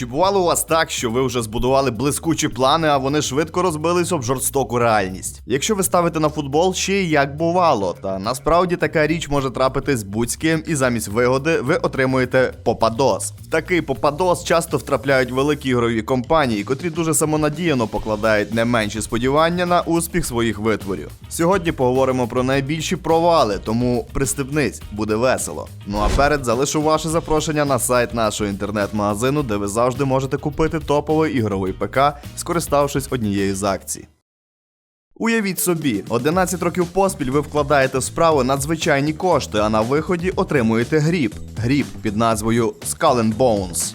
Чи бувало у вас так, що ви вже збудували блискучі плани, а вони швидко розбились об жорстоку реальність? Якщо ви ставите на футбол, ще й як бувало, та насправді така річ може трапитись будь з ким, і замість вигоди ви отримуєте попадос. Такий попадос часто втрапляють великі ігрові компанії, котрі дуже самонадіяно покладають не менші сподівання на успіх своїх витворів. Сьогодні поговоримо про найбільші провали, тому пристебнись, буде весело. Ну а перед залишу ваше запрошення на сайт нашого інтернет-магазину, де ви завжди можете купити топовий ігровий ПК, скориставшись однією з акцій. Уявіть собі, 11 років поспіль ви вкладаєте в справу надзвичайні кошти, а на виході отримуєте гріб. Гріб під назвою Skull and Bones.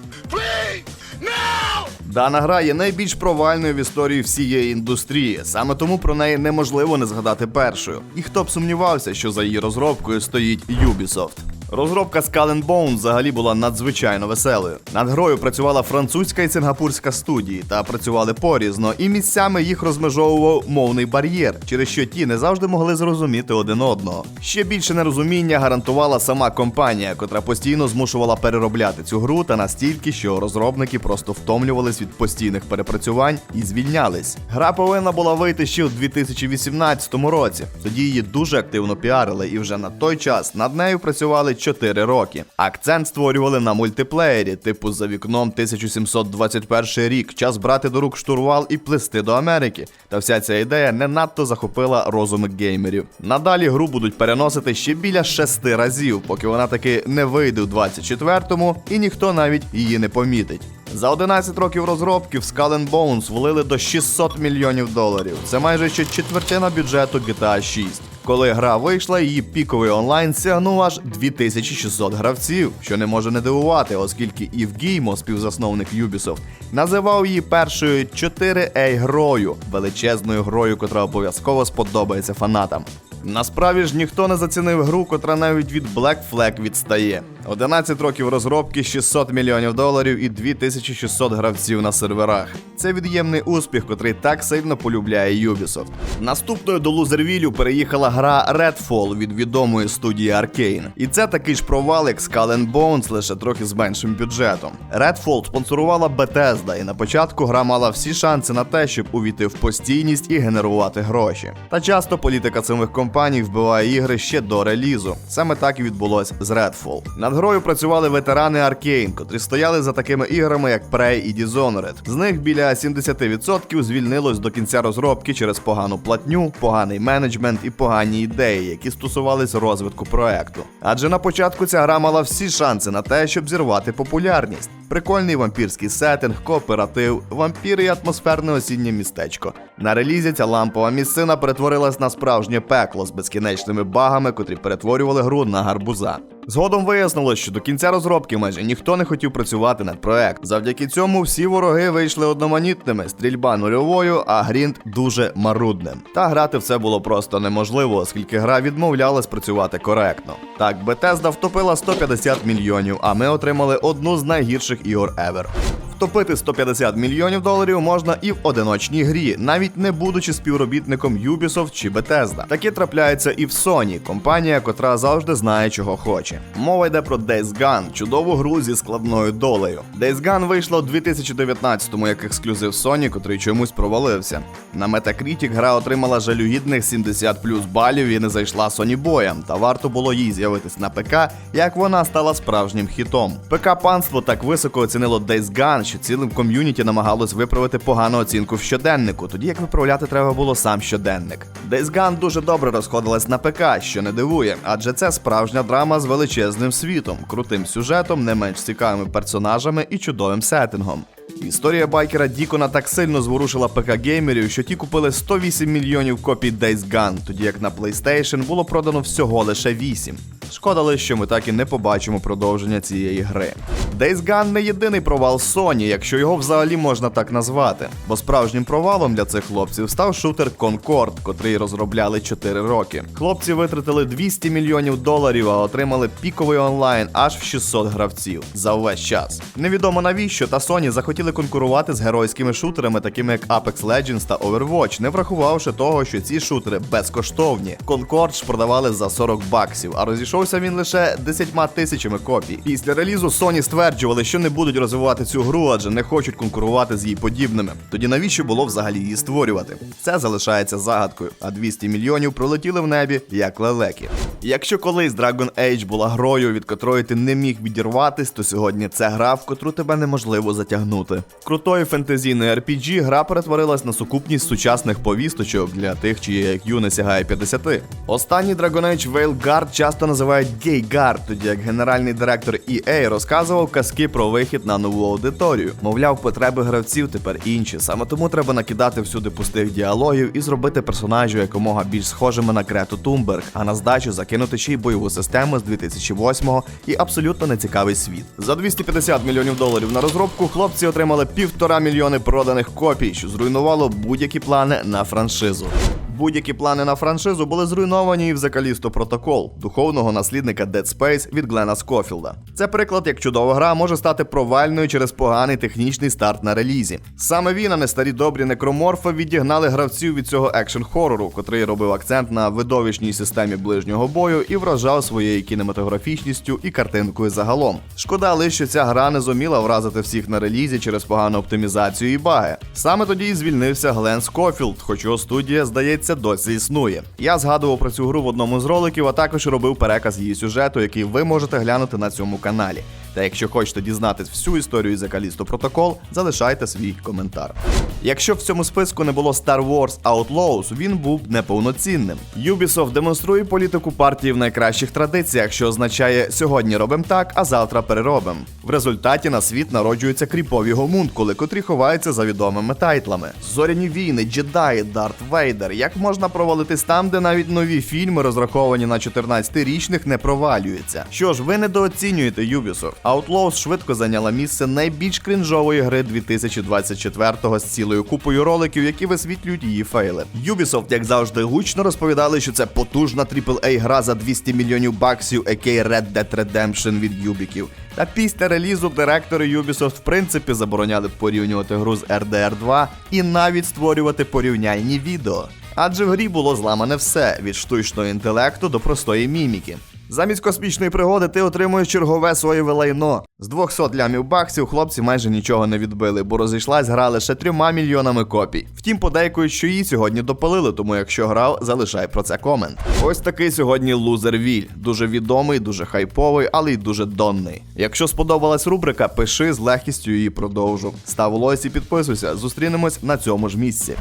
Дана гра є найбільш провальною в історії всієї індустрії. Саме тому про неї неможливо не згадати першою. І хто б сумнівався, що за її розробкою стоїть Ubisoft. Розробка Skull and Bones взагалі була надзвичайно веселою. Над грою працювала французька і сингапурська студії, та працювали порізно, і місцями їх розмежовував мовний бар'єр, через що ті не завжди могли зрозуміти один одного. Ще більше нерозуміння гарантувала сама компанія, котра постійно змушувала переробляти цю гру та настільки, що розробники просто втомлювались від постійних перепрацювань і звільнялись. Гра повинна була вийти ще у 2018 році. Тоді її дуже активно піарили, і вже на той час над нею працювали 4 роки. Акцент створювали на мультиплеєрі, типу за вікном 1721 рік, час брати до рук штурвал і плисти до Америки. Та вся ця ідея не надто захопила розуми геймерів. Надалі гру будуть переносити ще біля шести разів, поки вона таки не вийде у 24-му, і ніхто навіть її не помітить. За 11 років розробки в Skull Bones влили до 600 мільйонів доларів. Це майже ще четвертина бюджету GTA 6. Коли гра вийшла, її піковий онлайн сягнув аж 2600 гравців, що не може не дивувати, оскільки Ів Геймо, співзасновник Ubisoft, називав її першою 4A грою, величезною грою, котра обов'язково сподобається фанатам. Насправді ж ніхто не зацінив гру, котра навіть від Black Flag відстає. 11 років розробки, 600 мільйонів доларів і 2600 гравців на серверах. Це від'ємний успіх, котрий так сильно полюбляє Ubisoft. Наступною до Лузервілю переїхала гра Redfall від відомої студії Arkane. І це такий ж провал, як Skull and Bones, лише трохи з меншим бюджетом. Redfall спонсорувала Bethesda, і на початку гра мала всі шанси на те, щоб увійти в постійність і генерувати гроші. Та часто політика самих компаній вбиває ігри ще до релізу. Саме так і відбулось з Redfall. Над грою працювали ветерани Arkane, котрі стояли за такими іграми, як Prey і Dishonored. З них біля 70% звільнилось до кінця розробки через погану платню, поганий менеджмент і погані ідеї, які стосувались розвитку проекту. Адже на початку ця гра мала всі шанси на те, щоб зірвати популярність. Прикольний вампірський сеттинг, кооператив, вампіри і атмосферне осіннє містечко. На релізі ця лампова місцина перетворилась на справжнє пекло з безкінечними багами, котрі перетворювали гру на гарбуза. Згодом вияснилось, що до кінця розробки майже ніхто не хотів працювати над проект. Завдяки цьому всі вороги вийшли одноманітними, стрільба нульовою, а грінт дуже марудним. Та грати в це було просто неможливо, оскільки гра відмовлялась працювати коректно. Так, Bethesda втопила 150 мільйонів, а ми отримали одну з найгірших ігор ever. Втопити 150 мільйонів доларів можна і в одиночній грі, навіть не будучи співробітником Ubisoft чи Bethesda. Таке трапляється і в Sony, компанія, котра завжди знає, чого хоче. Мова йде про Days Gone, чудову гру зі складною долею. Days Gone вийшла у 2019-му як ексклюзив Sony, котрий чомусь провалився. На Metacritic гра отримала жалюгідних 70 плюс балів і не зайшла Sony боям, та варто було їй з'явитись на ПК, як вона стала справжнім хітом. ПК панство так високо оцінило Days Gone, що цілим ком'юніті намагалось виправити погану оцінку в щоденнику, тоді як виправляти треба було сам щоденник. Days Gone дуже добре розходилась на ПК, що не дивує, адже це справжня драма з величезним світом, крутим сюжетом, не менш цікавими персонажами і чудовим сеттингом. Історія байкера Дікона так сильно зворушила ПК геймерів, що ті купили 108 мільйонів копій Days Gone, тоді як на PlayStation було продано всього лише 8. Шкода лише, що ми так і не побачимо продовження цієї гри. Days Gone не єдиний провал Sony, якщо його взагалі можна так назвати. Бо справжнім провалом для цих хлопців став шутер Concord, котрий розробляли 4 роки. Хлопці витратили 200 мільйонів доларів, а отримали піковий онлайн аж в 600 гравців за увесь час. Невідомо навіщо, та Sony захотіли конкурувати з геройськими шутерами, такими як Apex Legends та Overwatch, не врахувавши того, що ці шутери безкоштовні. Concord ж продавали за 40 баксів, а розійшов обійшовся він лише 10 тисячами копій. Після релізу Sony стверджували, що не будуть розвивати цю гру, адже не хочуть конкурувати з її подібними. Тоді навіщо було взагалі її створювати? Це залишається загадкою, а 200 мільйонів пролетіли в небі як лелеки. Якщо колись Dragon Age була грою, від котрої ти не міг відірватись, то сьогодні це гра, в котру тебе неможливо затягнути. Крутою фентезійною RPG гра перетворилась на сукупність сучасних повісточок для тих, чиє IQ не сягає 50. Останній Dragon Age Veilguard часто називають Gayguard, тоді як генеральний директор EA розказував казки про вихід на нову аудиторію. Мовляв, потреби гравців тепер інші. Саме тому треба накидати всюди пустих діалогів і зробити персонажів якомога більш схожими на Крету Тумберг, а на здачу закинути ще й бойову систему з 2008-го і абсолютно нецікавий світ. За 250 мільйонів доларів на розробку хлопці отримали півтора мільйони проданих копій, що зруйнувало будь-які плани на франшизу. Будь-які плани на франшизу були зруйновані і в Callisto Protocol, духовного наслідника Dead Space від Глена Скофілда. Це приклад, як чудова гра може стати провальною через поганий технічний старт на релізі. Саме він, а не старі добрі некроморфи, відігнали гравців від цього екшн хорору, котрий робив акцент на видовищній системі ближнього бою і вражав своєю кінематографічністю і картинкою загалом. Шкода лише, що ця гра не зуміла вразити всіх на релізі через погану оптимізацію і баги. Саме тоді і звільнився Глен Скофілд, хоч його студія, здається, досі існує. Я згадував про цю гру в одному з роликів, а також робив переказ її сюжету, який ви можете глянути на цьому каналі. Та якщо хочете дізнатись всю історію The Callisto Protocol, залишайте свій коментар. Якщо в цьому списку не було Star Wars Outlaws, він був неповноцінним. Ubisoft демонструє політику партії в найкращих традиціях, що означає сьогодні робимо так, а завтра переробимо. В результаті на світ народжуються кріпові гомункули, котрі ховаються за відомими тайтлами: Зоряні війни, джедаї, Дарт Вейдер. Як можна провалитись там, де навіть нові фільми, розраховані на 14-річних, не провалюються? Що ж, ви недооцінюєте Ubisoft. Outlaws швидко зайняла місце найбільш крінжової гри 2024-го з цілою купою роликів, які висвітлюють її фейли. Ubisoft, як завжди, гучно розповідали, що це потужна AAA гра за 200 мільйонів баксів, який Red Dead Redemption від юбіків. Та після релізу директори Ubisoft в принципі забороняли порівнювати гру з RDR 2 і навіть створювати порівняльні відео. Адже в грі було зламане все від штучного інтелекту до простої міміки. Замість космічної пригоди ти отримуєш чергове своє лайно. З 200 лямів баксів хлопці майже нічого не відбили, бо розійшлась гра лише трьома мільйонами копій. Втім, подейкують, що її сьогодні допалили, тому якщо грав, залишай про це комент. Ось такий сьогодні лузер Віль. Дуже відомий, дуже хайповий, але й дуже донний. Якщо сподобалась рубрика, пиши з легкістю її продовжу. Став лойс і підписуйся. Зустрінемось на цьому ж місці.